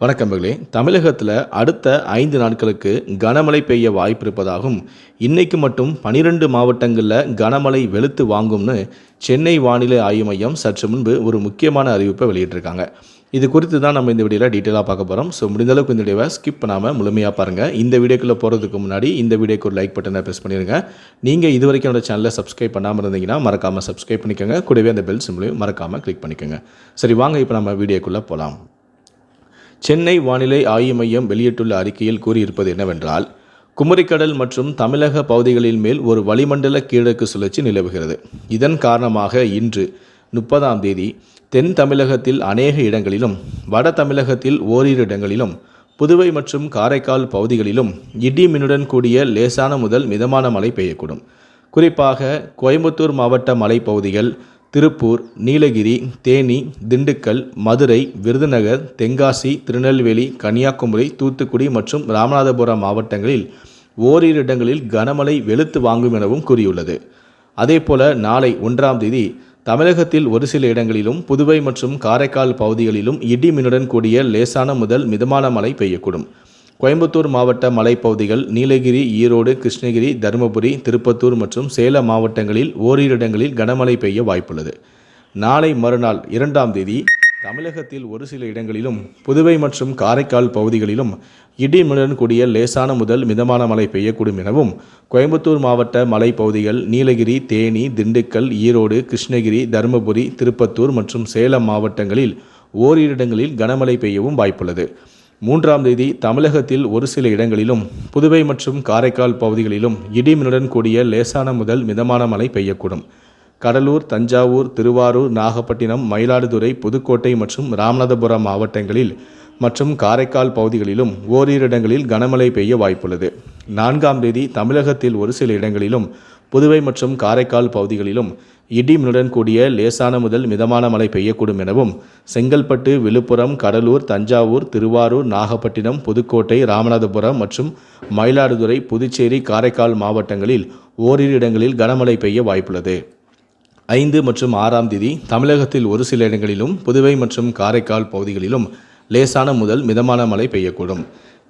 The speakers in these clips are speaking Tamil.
வணக்கம்பர்களே தமிழகத்தில் அடுத்த ஐந்து நாட்களுக்கு கனமழை பெய்ய வாய்ப்பு இருப்பதாகவும் இன்னைக்கு மட்டும் பனிரெண்டு மாவட்டங்களில் கனமழை வெளுத்து வாங்கும்னு சென்னை வானிலை ஆய்வு மையம் சற்று முன்பு ஒரு முக்கியமான அறிவிப்பை வெளியிட்டிருக்காங்க. இது குறித்து தான் நம்ம இந்த வீடியோவில் டீட்டெயிலாக பார்க்க போகிறோம் ஸோ முடிந்தளவுக்கு இந்த வீடியோவை ஸ்கிப் பண்ணாமல் முழுமையாக பாருங்கள் இந்த வீடியோக்குள்ளே போகிறதுக்கு முன்னாடி இந்த வீடியோக்கு ஒரு லைக் பட்டனை ப்ரெஸ் பண்ணிடுங்க நீங்கள் இது வரைக்கும் என்னோட சேனலை சப்ஸ்கிரைப் பண்ணாமல் இருந்தீங்கன்னா மறக்காமல் சப்ஸ்கிரைப் பண்ணிக்கோங்க. கூடவே அந்த பெல் சிம்லையும் மறக்காமல் கிளிக் பண்ணிக்கோங்க. சரி வாங்க இப்போ நம்ம வீடியோக்குள்ளே போகலாம் சென்னை வானிலை ஆய்வு மையம் வெளியிட்டுள்ள அறிக்கையில் கூறியிருப்பது என்னவென்றால் குமரிக்கடல் மற்றும் தமிழக பகுதிகளின் மேல் ஒரு வளிமண்டல கீழக்கு சுழற்சி நிலவுகிறது. இதன் காரணமாக இன்று முப்பதாம் தேதி தென் தமிழகத்தில் அநேக இடங்களிலும் வட தமிழகத்தில் ஓரிரு இடங்களிலும் புதுவை மற்றும் காரைக்கால் பகுதிகளிலும் இடி மின்னுடன் கூடிய லேசான முதல் மிதமான மழை பெய்யக்கூடும். குறிப்பாக கோயம்புத்தூர் மாவட்ட மலைப்பகுதிகள் திருப்பூர் நீலகிரி தேனி திண்டுக்கல் மதுரை விருதுநகர் தென்காசி திருநெல்வேலி கன்னியாகுமரி தூத்துக்குடி மற்றும் ராமநாதபுரம் மாவட்டங்களில் ஓரிரு இடங்களில் கனமழை வெளுத்து வாங்கும் எனவும் கூறியுள்ளது. அதேபோல நாளை ஒன்றாம் தேதி தமிழகத்தில் ஒரு சில இடங்களிலும் புதுவை மற்றும் காரைக்கால் பகுதிகளிலும் இடி மின்னுடன் கூடிய லேசான முதல் மிதமான மழை பெய்யக்கூடும். கோயம்புத்தூர் மாவட்ட மலைப்பகுதிகள் நீலகிரி ஈரோடு கிருஷ்ணகிரி தருமபுரி திருப்பத்தூர் மற்றும் சேலம் மாவட்டங்களில் ஓரிரு இடங்களில் கனமழை பெய்ய வாய்ப்புள்ளது. நாளை மறுநாள் இரண்டாம் தேதி தமிழகத்தில் ஒரு சில இடங்களிலும் புதுவை மற்றும் காரைக்கால் பகுதிகளிலும் இடிமுடன் கூடிய லேசான முதல் மிதமான மழை பெய்யக்கூடும் எனவும் கோயம்புத்தூர் மாவட்ட மலைப்பகுதிகள் நீலகிரி தேனி திண்டுக்கல் ஈரோடு கிருஷ்ணகிரி தருமபுரி திருப்பத்தூர் மற்றும் சேலம் மாவட்டங்களில் ஓரிரு இடங்களில் கனமழை பெய்யவும் வாய்ப்புள்ளது. மூன்றாம் தேதி தமிழகத்தில் ஒரு சில இடங்களிலும் புதுவை மற்றும் காரைக்கால் பகுதிகளிலும் இடிமின்னுடன் கூடிய லேசான முதல் மிதமான மழை பெய்யக்கூடும். கடலூர் தஞ்சாவூர் திருவாரூர் நாகப்பட்டினம் மயிலாடுதுறை புதுக்கோட்டை மற்றும் ராமநாதபுரம் மாவட்டங்களில் மற்றும் காரைக்கால் பகுதிகளிலும் ஓரிரு இடங்களில் கனமழை பெய்ய வாய்ப்புள்ளது. நான்காம் தேதி தமிழகத்தில் ஒரு சில இடங்களிலும் புதுவை மற்றும் காரைக்கால் பகுதிகளிலும் இடிமின்னுடன் கூடிய லேசான முதல் மிதமான மழை பெய்யக்கூடும் எனவும் செங்கல்பட்டு விழுப்புரம் கடலூர் தஞ்சாவூர் திருவாரூர் நாகப்பட்டினம் புதுக்கோட்டை ராமநாதபுரம் மற்றும் மயிலாடுதுறை புதுச்சேரி காரைக்கால் மாவட்டங்களில் ஓரிரு இடங்களில் கனமழை பெய்ய வாய்ப்புள்ளது. ஐந்து மற்றும் ஆறாம் தேதி தமிழகத்தில் ஒரு சில இடங்களிலும் புதுவை மற்றும் காரைக்கால் பகுதிகளிலும் லேசான முதல் மிதமான மழை பெய்யக்கூடும்.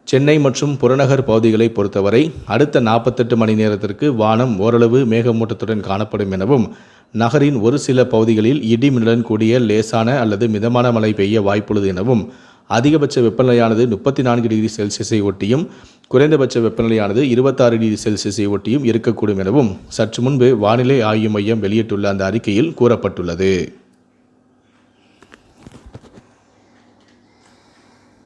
சென்னை மற்றும் புறநகர் பகுதிகளை பொறுத்தவரை அடுத்த நாற்பத்தெட்டு மணி நேரத்திற்கு வானம் ஓரளவு மேகமூட்டத்துடன் காணப்படும் எனவும் நகரின் ஒரு சில பகுதிகளில் இடிமின்னலுடன் கூடிய லேசான அல்லது மிதமான மழை பெய்ய வாய்ப்புள்ளது எனவும் அதிகபட்ச வெப்பநிலையானது முப்பத்தி நான்கு டிகிரி செல்சியஸை ஒட்டியும் குறைந்தபட்ச வெப்பநிலையானது இருபத்தாறு டிகிரி செல்சியஸை ஒட்டியும் இருக்கக்கூடும் எனவும் சற்று முன்பு வானிலை ஆய்வு மையம் வெளியிட்டுள்ள அந்த அறிக்கையில் கூறப்பட்டுள்ளது.